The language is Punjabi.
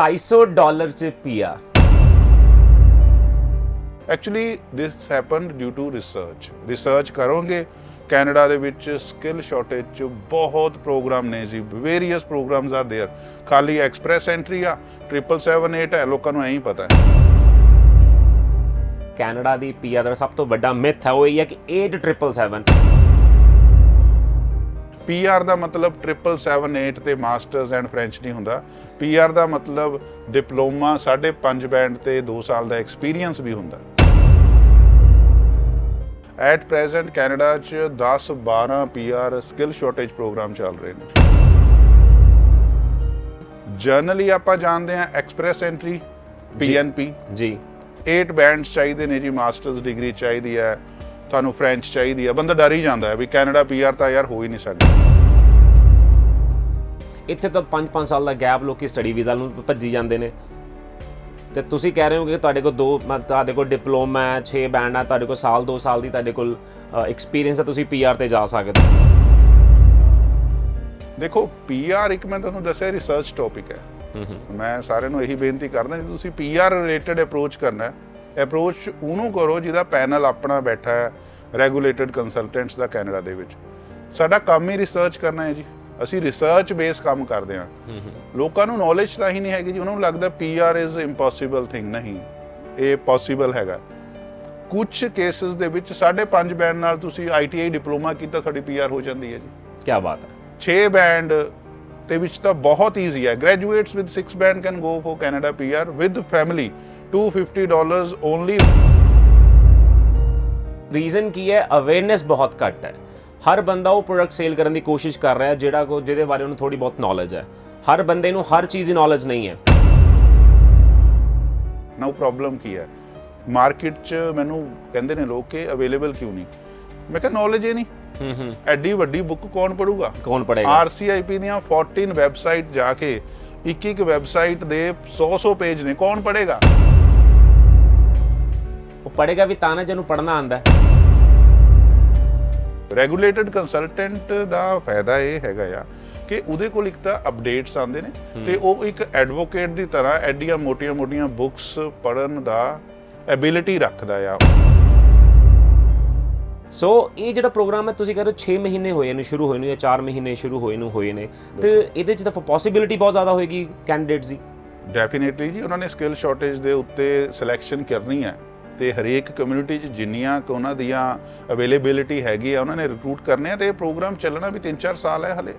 250 ਡਾਲਰ ਚ ਪੀਆ actually this happened due to research research ਕਰੋਗੇ ਕੈਨੇਡਾ ਦੇ ਵਿੱਚ ਸਕਿੱਲ ਸ਼ਾਰਟੇਜ ਚ ਬਹੁਤ ਪ੍ਰੋਗਰਾਮ ਨੇ ਜੀ ਵੇਰੀਅਸ ਪ੍ਰੋਗਰਾਮਸ ਆਰ देयर ਖਾਲੀ ਐਕਸਪ੍ਰੈਸ ਐਂਟਰੀ ਆ 7778 ਹੈ ਲੋਕਾਂ ਨੂੰ ਐਂ ਹੀ ਪਤਾ ਹੈ ਕੈਨੇਡਾ ਦੀ ਪੀਆ ਦਾ ਸਭ ਤੋਂ ਵੱਡਾ ਮਿਥ ਹੈ ਉਹ ਇਹ ਹੈ ਕਿ 8777 ਪੀਆਰ ਦਾ ਮਤਲਬ 7778 ਤੇ ਮਾਸਟਰਸ ਐਂਡ ਫ੍ਰੈਂਚ ਨਹੀਂ ਹੁੰਦਾ। ਪੀਆਰ ਦਾ ਮਤਲਬ ਡਿਪਲੋਮਾ 5.5 ਬੈਂਡ ਤੇ 2 ਸਾਲ ਦਾ ਐਕਸਪੀਰੀਅੰਸ ਵੀ ਹੁੰਦਾ। ਐਟ ਪ੍ਰੈਜ਼ੈਂਟ ਕੈਨੇਡਾ 'ਚ 10 12 ਪੀਆਰ ਸਕਿੱਲ ਸ਼ਾਰਟੇਜ ਪ੍ਰੋਗਰਾਮ ਚੱਲ ਰਹੇ ਨੇ। ਜਰਨਲੀ ਆਪਾਂ ਜਾਣਦੇ ਹਾਂ ਐਕਸਪ੍ਰੈਸ ਐਂਟਰੀ ਪੀਐਨਪੀ ਜੀ। 8 ਬੈਂਡਸ ਚਾਹੀਦੇ ਨੇ ਜੀ ਮਾਸਟਰਸ ਡਿਗਰੀ ਚਾਹੀਦੀ ਹੈ। ਤੁਹਾਨੂੰ ਫ੍ਰੈਂਚ ਚਾਹੀਦੀ ਹੈ ਬੰਦਾ ਡਰ ਹੀ ਜਾਂਦਾ ਹੈ ਵੀ ਕੈਨੇਡਾ ਪੀਆਰ ਤਾਂ ਯਾਰ ਹੋ ਹੀ ਨਹੀਂ ਸਕਦਾ। ਇੱਥੇ ਤਾਂ 5-5 ਸਾਲ ਦਾ ਗੈਪ ਲੋਕੀ ਸਟੱਡੀ ਵੀਜ਼ਾ ਨੂੰ ਭੱਜੀ ਜਾਂਦੇ ਨੇ। ਤੇ ਤੁਸੀਂ ਕਹਿ ਰਹੇ ਹੋ ਕਿ ਤੁਹਾਡੇ ਕੋਲ ਦੋ ਤੁਹਾਡੇ ਕੋਲ ਡਿਪਲੋਮਾ ਹੈ 6 ਬੈਂਡ ਹੈ ਤੁਹਾਡੇ ਕੋਲ ਸਾਲ 2 ਸਾਲ ਦੀ ਤੁਹਾਡੇ ਕੋਲ ਐਕਸਪੀਰੀਅੰਸ ਹੈ ਤੁਸੀਂ ਪੀਆਰ ਤੇ ਜਾ ਸਕਦੇ ਹੋ। ਦੇਖੋ ਪੀਆਰ ਇੱਕ ਮੈਂ ਤੁਹਾਨੂੰ ਦੱਸਿਆ ਰਿਸਰਚ ਟੌਪਿਕ ਹੈ। ਹੂੰ ਹੂੰ। ਮੈਂ ਸਾਰਿਆਂ ਨੂੰ ਇਹੀ ਬੇਨਤੀ ਕਰਦਾ ਜੇ ਤੁਸੀਂ ਪੀਆਰ ਰਿਲੇਟਡ ਅਪਰੋਚ ਕਰਨਾ ਹੈ ਅਪਰੋਚ ਉਹਨੂੰ ਕਰੋ ਜਿਹਦਾ ਪੈਨਲ ਆਪਣਾ ਬੈਠਾ ਹੈ ਰੈਗੂਲੇਟਡ ਕੰਸਲਟੈਂਟਸ ਦਾ ਕੈਨੇਡਾ ਦੇ ਵਿੱਚ। ਸਾਡਾ ਕੰਮ ਹੀ ਰਿਸਰਚ ਕਰਨਾ ਹੈ ਜੀ। ਅਸੀਂ ਰਿਸਰਚ ਬੇਸ ਕੰਮ ਕਰਦੇ ਹਾਂ। ਲੋਕਾਂ ਨੂੰ ਨੌਲੇਜ ਤਾਂ ਹੀ ਨਹੀਂ ਹੈਗੀ ਜੀ। ਉਹਨਾਂ ਨੂੰ ਲੱਗਦਾ ਪੀਆਰ ਇਜ਼ ਇੰਪੋਸੀਬਲ ਥਿੰਗ ਨਹੀਂ ਇਹ ਪੋਸੀਬਲ ਹੈਗਾ। ਕੁਝ ਕੇਸਸ ਦੇ ਵਿੱਚ 5.5 ਬੈਂਡ ਨਾਲ ਤੁਸੀਂ ਆਈਟੀਆਈ ਡਿਪਲੋਮਾ ਕੀਤਾ ਤੁਹਾਡੀ ਪੀਆਰ ਹੋ ਜਾਂਦੀ ਹੈ ਜੀ। ਕੀ ਬਾਤ ਹੈ। 6 ਬੈਂਡ ਦੇ ਵਿੱਚ ਤਾਂ ਬਹੁਤ ਈਜ਼ੀ ਹੈ। Graduates with 6 band can go for Canada PR with family 250 dollars only reason ਕੀ ਹੈ? ਅਵੇਅਰਨੈਸ ਬਹੁਤ ਘੱਟ ਹੈ। ਹਰ ਬੰਦਾ ਉਹ ਪ੍ਰੋਡਕਟ ਸੇਲ ਕਰਨ ਦੀ ਕੋਸ਼ਿਸ਼ ਕਰ ਰਿਹਾ ਹੈ ਜਿਹੜਾ ਕੋ ਜਿਹਦੇ ਬਾਰੇ ਉਹਨੂੰ ਥੋੜੀ ਬਹੁਤ ਨੌਲੇਜ ਹੈ। ਹਰ ਬੰਦੇ ਨੂੰ ਹਰ ਚੀਜ਼ ਦੀ ਨੌਲੇਜ ਨਹੀਂ ਹੈ। ਨਾਓ ਪ੍ਰੋਬਲਮ ਕੀ ਹੈ? ਮਾਰਕੀਟ 'ਚ ਮੈਨੂੰ ਕਹਿੰਦੇ ਨੇ ਲੋਕ ਕਿ ਅਵੇਲੇਬਲ ਕਿਉਂ ਨਹੀਂ? ਮੈਂ ਕਿਹਾ ਨੌਲੇਜ ਹੀ ਨਹੀਂ। ਹੂੰ ਹੂੰ। ਐਡੀ ਵੱਡੀ ਬੁੱਕ ਕੌਣ ਪੜੂਗਾ? ਕੌਣ ਪੜੇਗਾ ਆਰਸੀਆਈਪੀ ਦੀਆਂ 14 ਵੈਬਸਾਈਟ ਜਾ ਕੇ ਇੱਕ ਇੱਕ ਵੈਬਸਾਈਟ ਦੇ 100-100 ਪੇਜ ਨੇ। ਕੌਣ ਪੜੇਗਾ ਉਹ ਪੜੇਗਾ ਵੀ ਤਾਂ ਨਾ ਜਿਹਨੂੰ ਪੜਨਾ ਆਂਦਾ ਰੈਗੂਲੇਟਡ ਕੰਸਲਟੈਂਟ ਦਾ ਫਾਇਦਾ ਇਹ ਹੈਗਾ ਆ ਕਿ ਉਹਦੇ ਕੋਲ ਇੱਕ ਤਾਂ ਅਪਡੇਟਸ ਆਉਂਦੇ ਨੇ ਤੇ ਉਹ ਇੱਕ ਐਡਵੋਕੇਟ ਦੀ ਤਰ੍ਹਾਂ ਐਡੀਆਂ ਮੋਟੀਆਂ-ਮੋਟੀਆਂ ਬੁੱਕਸ ਪੜਨ ਦਾ ਐਬਿਲਿਟੀ ਰੱਖਦਾ ਆ। ਸੋ ਇਹ ਜਿਹੜਾ ਪ੍ਰੋਗਰਾਮ ਹੈ ਤੁਸੀਂ ਕਹਿੰਦੇ 6 ਮਹੀਨੇ ਹੋਏ ਨੇ ਸ਼ੁਰੂ ਹੋਏ ਨੂੰ ਜਾਂ 4 ਮਹੀਨੇ ਸ਼ੁਰੂ ਹੋਏ ਨੂੰ ਹੋਏ ਨੇ। ਤੇ ਇਹਦੇ ਚ ਤਾਂ ਪੋਸਿਬਿਲਿਟੀ ਬਹੁਤ ਜ਼ਿਆਦਾ ਹੋਏਗੀ ਕੈਂਡੀਡੇਟਸ ਦੀ। ਡੈਫੀਨੇਟਲੀ ਜੀ ਉਹਨਾਂ ਨੇ ਸਕਿੱਲ ਸ਼ਾਰਟੇਜ ਦੇ ਉੱਤੇ ਸਿਲੈਕਸ਼ਨ ਕਰਨੀ ਹੈ। ਤੇ ਹਰੇਕ ਕਮਿਊਨਿਟੀ 'ਚ ਜਿੰਨੀਆਂ ਕੁ ਉਹਨਾਂ ਦੀਆਂ ਅਵੇਲੇਬਿਲਿਟੀ ਹੈਗੀ ਆ, ਉਹਨਾਂ ਨੇ ਰਿਕਰੂਟ ਕਰਨੇ ਆ ਤੇ ਇਹ ਪ੍ਰੋਗਰਾਮ ਚੱਲਣਾ ਵੀ 3-4 ਸਾਲ ਹੈ ਹਲੇ।